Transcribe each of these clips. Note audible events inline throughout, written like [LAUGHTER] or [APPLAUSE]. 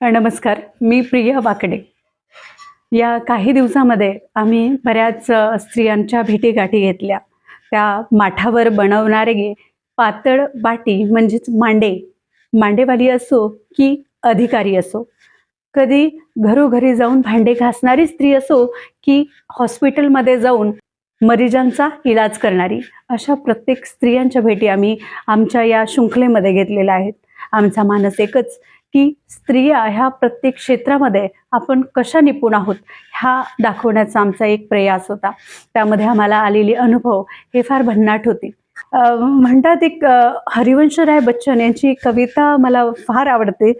नमस्कार मी प्रिया वाकडे. या काही दिवसामध्ये आम्ही बऱ्याच स्त्रियांच्या भेटीगाठी घेतल्या. त्या माठावर बनवणारे पातळ बाटी म्हणजेच मांडे मांडेवाली असो की अधिकारी असो. कधी घरोघरी जाऊन भांडे घासणारी स्त्री असो की हॉस्पिटलमध्ये जाऊन मरीजांचा इलाज करणारी अशा प्रत्येक स्त्रियांच्या भेटी आम्ही आमच्या या शृंखलेमध्ये घेतलेल्या आहेत. आमचा मानस एकच की स्त्रिया ह्या प्रत्येक क्षेत्रामध्ये आपण कशा निपुण आहोत हा दाखवण्याचा आमचा एक प्रयास होता. त्यामध्ये आम्हाला आलेले अनुभव हे फार भन्नाट होते. म्हणतात एक हरिवंशराय बच्चन यांची कविता मला फार आवडते.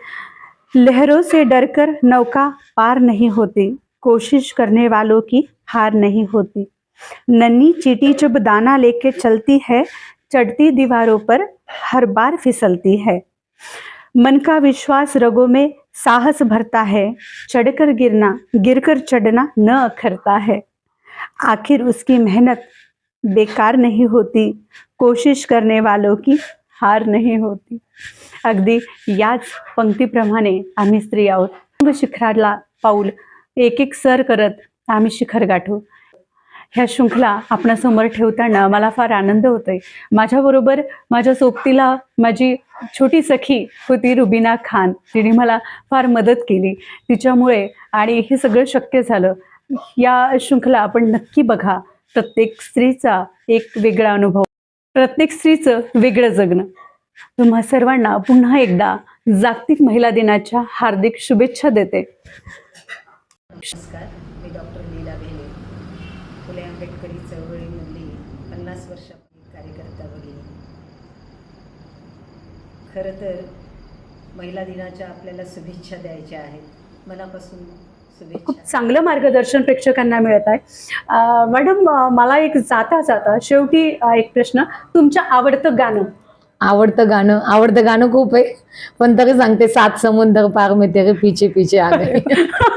लहरों से डरकर नौका पार नहीं होती कोशिश करने वालों की हार नहीं होती। नन्ही चीटी जब दाना लेके चलती है चढ़ती दीवारों पर हर बार फिसलती है। मन का विश्वास रगों में साहस भरता है चढ़कर गिरना गिरकर चढ़ना न अखरता है। आखिर उसकी मेहनत बेकार नहीं होती कोशिश करने वालों की हार नहीं होती। अगदी याच पंक्तीप्रमाणे आम्ही स्त्री आहोत। शिखराला पाऊल एक एक सर करत आम्ही शिखर गाठू। ह्या शृंखला आपणासमोर ठेवताना मला फार आनंद होतोय. माझ्याबरोबर माझ्या सोबतीला माझी छोटी सखी होती रुबिना खान. तिने मला फार मदत केली तिच्यामुळे आणि हे सगळं शक्य झालं. या शृंखला आपण नक्की बघा. प्रत्येक स्त्रीचा एक वेगळा अनुभव. प्रत्येक स्त्रीचं वेगळं जगणं. तुम्हा सर्वांना पुन्हा एकदा जागतिक महिला दिनाच्या हार्दिक शुभेच्छा देते. नमस्कार. मी डॉक्टर लीला पन्नास वर्षापूर्वी कार्यकर्ता भगिनी खरं तर महिला दिनाच्या आपल्याला शुभेच्छा द्यायच्या आहेत. मनापासून खूप चांगलं मार्गदर्शन प्रेक्षकांना मिळत आहे. मॅडम मला एक जाता जाता शेवटी एक प्रश्न. तुमच्या आवडतं गाणं? आवडतं गाणं आवडतं गाणं खूप आहे. पण तरी सांगते सात समुंदर पार में तेरे पीछे पीछे आ गए. [LAUGHS]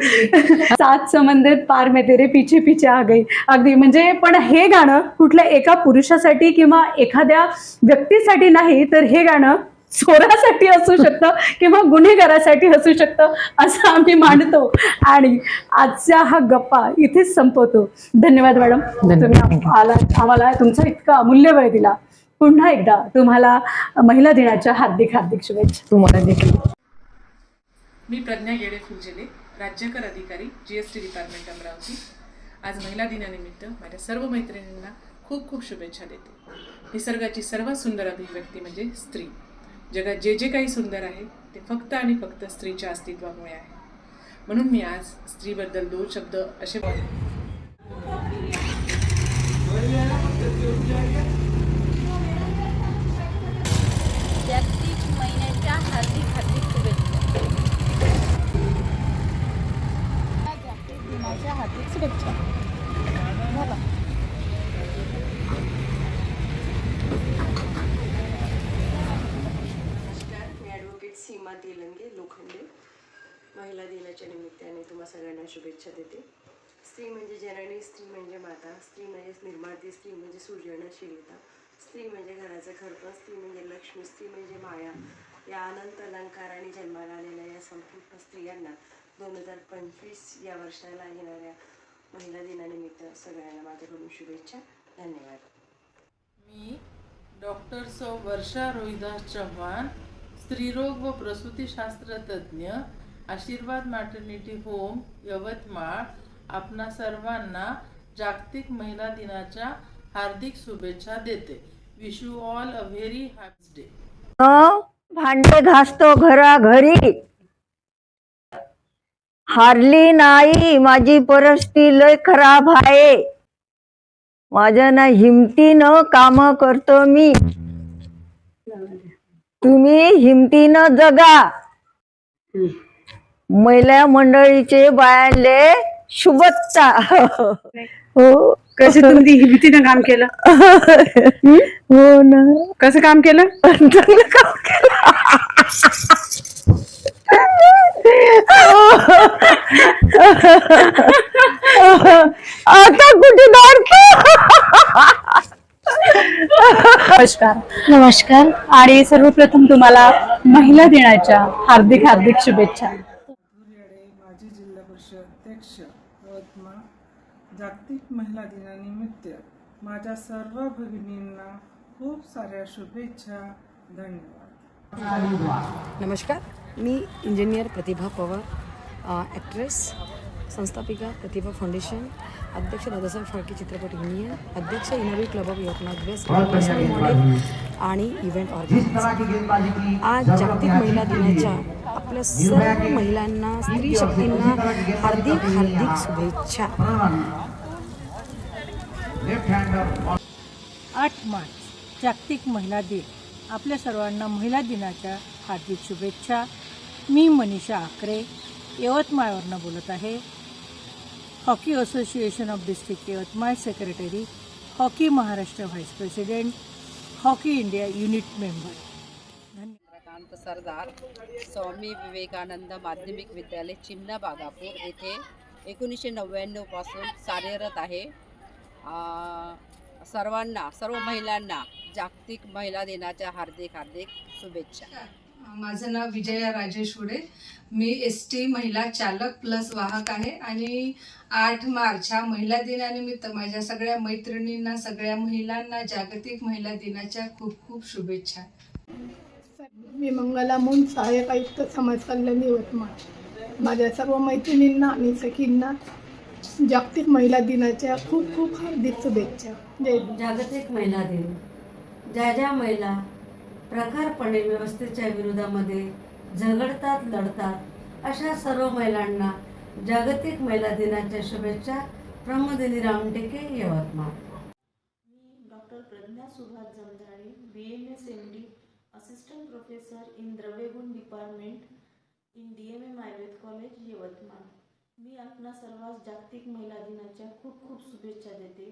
[LAUGHS] सात समंदर पार में तेरे पिछे पिछे आ गई. अगदी. म्हणजे पण हे गाणं कुठल्या एका पुरुषासाठी किंवा एखाद्या व्यक्तीसाठी नाही तर हे गाणं चोरासाठी असू शकतं किंवा गुन्हेगारासाठी असू शकतं असं आम्ही मांडतो आणि आजच्या हा गप्पा इथेच संपवतो. धन्यवाद मॅडम. तुम्ही आला आम्हाला तुमचा इतका अमूल्य वेळ दिला. पुन्हा एकदा तुम्हाला महिला दिनाच्या हार्दिक हार्दिक शुभेच्छा. तुम्हाला देखील. मी प्रज्ञा गेडे फुलझेले. राज्यकर अधिकारी G S T department Amravati. आज महिला दिनानिमित्त माझ्या सर्व मैत्रिणींना खूप खूप शुभेच्छा देते. निसर्गाची सर्वात सुंदर अभिव्यक्ती म्हणजे स्त्री. जगात जे जे काही सुंदर आहे ते फक्त आणि फक्त स्त्रीच्या अस्तित्वामुळे आहे. म्हणून मी आज स्त्रीबद्दल दोन शब्द असे बोल जागतिक हार्दिक शुभेच्छा. मी ॲडव्होकेट सीमा तेलंगे लोखंडे. महिला दिनाच्या निमित्ताने तुम्हा सगळ्यांना शुभेच्छा देते. स्त्री म्हणजे जननी स्त्री म्हणजे माता स्त्री म्हणजे निर्माती स्त्री म्हणजे सृजनशीलता स्त्री म्हणजे घराचं खरपण स्त्री म्हणजे लक्ष्मी स्त्री म्हणजे माया. या अनंत अलंकाराने जन्माला आलेल्या या संपूर्ण स्त्रियांना दोन हजार पंचवीस या वर्षाला येणाऱ्या महिला दिनानिमित्त सगळ्यांना माझ्याकडून शुभेच्छा. धन्यवाद. मी डॉक्टर सौ वर्षा रोहिदास चव्हाण स्त्रीरोग व प्रसूतीशास्त्र तज्ज्ञ आशीर्वाद मॅटर्निटी होम यवतमाळ आपणा सर्वांना जागतिक महिला दिनाच्या हार्दिक शुभेच्छा देते. Wish you all a very happy day भांडे घासतो घराघरी. हारली नाही माझी परिस्थिती लय खराब आहे. माझ्या ना हिमतीनं काम करतो मी. तुम्ही हिमतीनं जगा. महिला मंडळीचे बायांले शुभेच्छा. हो कसं तुम्ही हिमतीनं काम केलं? [LAUGHS] हो ना. कसं काम केलं? चांगलं काम केलं. नमस्कार. नमस्कार. आणि सर्वप्रथम तुम्हाला महिला दिनाच्या हार्दिक हार्दिक शुभेच्छा. माजी जिल्हा परिषद अध्यक्ष यवतमाळ जागतिक महिला दिनानिमित्त माझ्या सर्व भगिनींना खूप साऱ्या शुभेच्छा धन्यवाद. नमस्कार. मी इंजिनियर प्रतिभा पवार ॲक्ट्रेस संस्थापिका प्रतिभा फाउंडेशन अध्यक्ष दादासाहेब फाळके चित्रपट युनियन अध्यक्ष इनोव्ही club of Yavatmal best model आणि इव्हेंट ऑर्गनायझर आज जागतिक महिला दिनाच्या आपल्या सर्व महिलांना स्त्री शक्तींना हार्दिक हार्दिक शुभेच्छा. आठ मार्च जागतिक महिला दिन. आपल्या सर्वांना महिला दिनाच्या हार्दिक शुभेच्छा. मी मनीषा आकरे यवतमाळवरनं बोलत आहे. Hockey association of district Yavatmal secretary hockey Maharashtra vice president hockey India unit member. Chandrakant Sardar Swami Vivekanand माध्यमिक विद्यालय चिमणा बागापूर येथे एकोणीसशे नव्याण्णवपासून कार्यरत आहे. सर्वांना सर्व महिलांना जागतिक महिला दिनाच्या हार्दिक हार्दिक शुभेच्छा. माझं नाव विजया राजेश हुडे मी एस टी महिला चालक प्लस वाहक आहे आणि आठ मार्च हा महिला दिनानिमित्त माझ्या सगळ्या मैत्रिणींना सगळ्या महिलांना जागतिक महिला दिनाच्या खूप खूप शुभेच्छा. मी मंगला मुन सहाय्यक आयुक्त समाज कल्याण यवतमाळ. माझ्या सर्व मैत्रिणींना आणि सखींना जागतिक महिला दिनाच्या खूप खूप हार्दिक शुभेच्छा. जय. जागतिक महिला दिन. ज्या ज्या महिला प्रखरपणे व्यवस्थेच्या विरोधामध्ये झगडतात लढतात अशा सर्व महिलांना जागतिक महिला दिनाच्या शुभेच्छा प्रमोदिनी रामटेके यवतमाळ. मी doctor Pragya Subhash Jamdale B M S M D assistant professor in द्रव्यगुण department in D M M Ayurveda college Yavatmal. मी आपणा सर्वांस जागतिक महिला दिनाच्या खूप खूप शुभेच्छा देते.